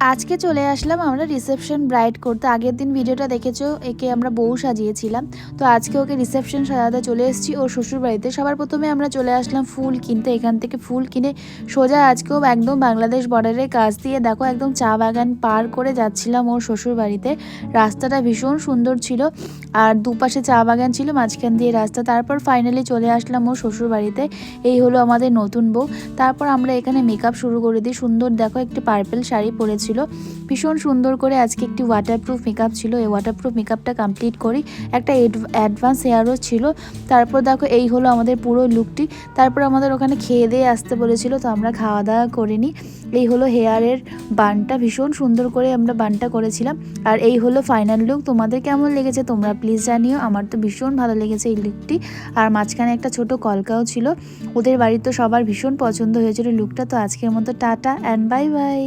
আজকে চলে আসলাম আমরা রিসেপশন ব্রাইড করতে। আগের দিন ভিডিওটা দেখেছ? একে আমরা বউ সাজিয়েছিলাম। তো আজকে ওকে রিসেপশন সাজাতে চলে এসেছি। ওর শ্বশুর বাড়িতে সবার প্রথমে আমরা চলে আসলাম ফুল কিনতে। এখান থেকে ফুল কিনে সোজা আজকেও একদম বাংলাদেশ বর্ডারের কাছ দিয়ে দেখো একদম চা বাগান পার করে যাচ্ছিলাম ওর শ্বশুর বাড়িতে রাস্তাটা ভীষণ সুন্দর ছিল। আর দুপাশে চা বাগান ছিল, মাঝখান দিয়ে রাস্তা। তারপর ফাইনালি চলে আসলাম ওর শ্বশুর বাড়িতে এই হলো আমাদের নতুন বউ। তারপর আমরা এখানে মেকআপ শুরু করে দিই। সুন্দর দেখো একটি পার্পেল শাড়ি পরেছিল ভীষণ সুন্দর করে আজকে একটি ওয়াটারপ্রুফ মেকআপ ছিল। এই ওয়াটারপ্রুফ মেকআপটা কমপ্লিট করি। একটা অ্যাডভান্স হেয়ারও ছিল। তারপর দেখো এই হলো আমাদের পুরো লুকটি তারপর আমাদের ওখানে খেয়ে দিয়ে আসতে বলেছিল, তো আমরা খাওয়া দাওয়া করিনি। এই হলো হেয়ারের বানটা। ভীষণ সুন্দর করে আমরা বানটা করেছিলাম। আর এই হলো ফাইনাল লুক তোমাদের কেমন লেগেছে তোমরা প্লিজ জানিও। আমার তো ভীষণ ভালো লেগেছে এই লুকটি আর মাঝখানে একটা ছোট কলকাও ছিল। ওদের বাড়ির তো সবার ভীষণ পছন্দ হয়েছিল লুকটা তো আজকের মতো টাটা অ্যান্ড বাই বাই